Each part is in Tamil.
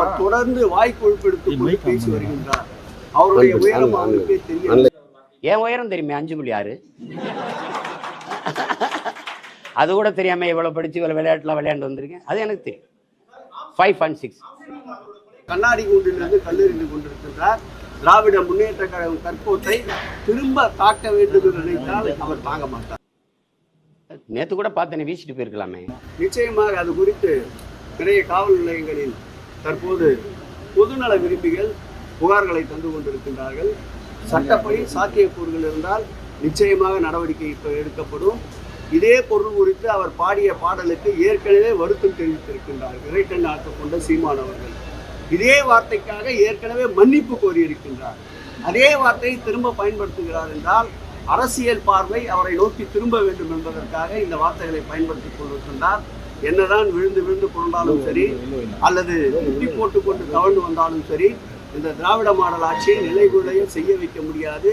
அவர் தொடர்ந்து வாய் கொழுப்பெடுத்து கொண்டு பேசி வருகின்றார். அவருடைய உயரம் அவருக்கே தெரியும் என் உயரம் தெரியுமே அஞ்சு புள்ளி ஆறு. அது கூட தெரியாம இவ்வளவு படிச்சு இவ்வளவு விளையாட்டுல விளையாண்டு வந்திருக்கேன். அது எனக்கு தெரியும். ஃபைவ் பாயிண்ட் சிக்ஸ் கண்ணாடி கூண்டிலிருந்து கல்லெறிந்து கொண்டிருக்கின்றார். திராவிட முன்னேற்ற கழகம் கற்போத்தை திரும்ப தாக்க வேண்டும் என்று நினைத்தால் அவர் தாங்க மாட்டார். நேத்து கூட பார்த்தேனே வீசிட்டு போயிருக்கலாமே. நிச்சயமாக அது குறித்து நிறைய காவல் நிலையங்களில் தற்போது பொதுநல விரும்பிகள் புகார்களை தந்து கொண்டிருக்கின்றார்கள். சட்டப்படி சாத்தியக்கூறுகள் இருந்தால் நிச்சயமாக நடவடிக்கை இப்போ எடுக்கப்படும். இதே பொருள் குறித்து அவர் பாடிய பாடலுக்கு ஏற்கனவே வருத்தம் தெரிவித்திருக்கின்றார். இறைக்கண் ஆக்க கொண்ட சீமான் அவர்கள். இதே வார்த்தைக்காக ஏற்கனவே மன்னிப்பு கோரியிருக்கின்றார். அதே வார்த்தையை திரும்ப பயன்படுத்துகிறார் என்றால் அரசியல் பார்வை அவரை நோக்கி திரும்ப வேண்டும் என்பதற்காக இந்த வார்த்தைகளை பயன்படுத்திக் கொண்டிருக்கின்றார் என்னதான் விழுந்து விழுந்து கொண்டாலும் சரி அல்லது முட்டி போட்டு கொண்டு தவழ்ந்து வந்தாலும் சரி இந்த திராவிட மாடல் ஆட்சியை நிலைகுலைய செய்ய வைக்க முடியாது.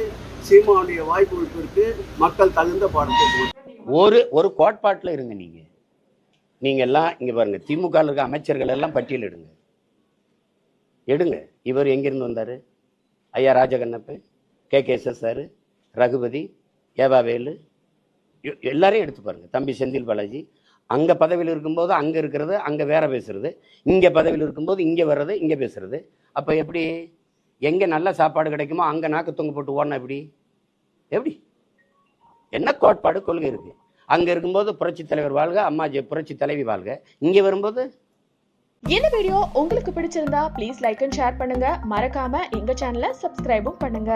சீமானுடைய வாய்ப்புகளுக்கு மக்கள் தகுந்த பாடத்தை ஒரு ஒரு கோட்பாட்டில் இருங்க நீங்க. நீங்க எல்லாம் இங்க பாருங்க திமுக இருக்க அமைச்சர்கள் எல்லாம் பட்டியல் எடுங்க. எடுங்க. இவர் எங்கிருந்து வந்தாரு? ஐயா Rajakannappu K K S sir Ragupathi EV Velu எல்லாரையும் எடுத்து பாருங்க. தம்பி செந்தில் பாலாஜி அங்கே பதவியில் இருக்கும்போது அங்கே இருக்கிறது அங்கே வேற பேசுறது. இங்கே பதவியில் இருக்கும்போது இங்கே வர்றது இங்கே பேசுறது. அப்போ எப்படி? எங்கே நல்ல சாப்பாடு கிடைக்குமோ அங்கே நாக்கு தொங்க போட்டு ஓடணும் எப்படி? எப்படி? என்ன கோட்பாடு கொள்கை இருக்கு? அங்கே இருக்கும்போது புரட்சி தலைவர் வாழ்க அம்மாஜி புரட்சி தலைவி வாழ்க. இங்கே வரும்போது? இந்த வீடியோ உங்களுக்கு பிடிச்சிருந்தா ப்ளீஸ் லைக் அண்ட் ஷேர் பண்ணுங்க. மறக்காம எங்க சேனலை சப்ஸ்கிரைபும் பண்ணுங்க.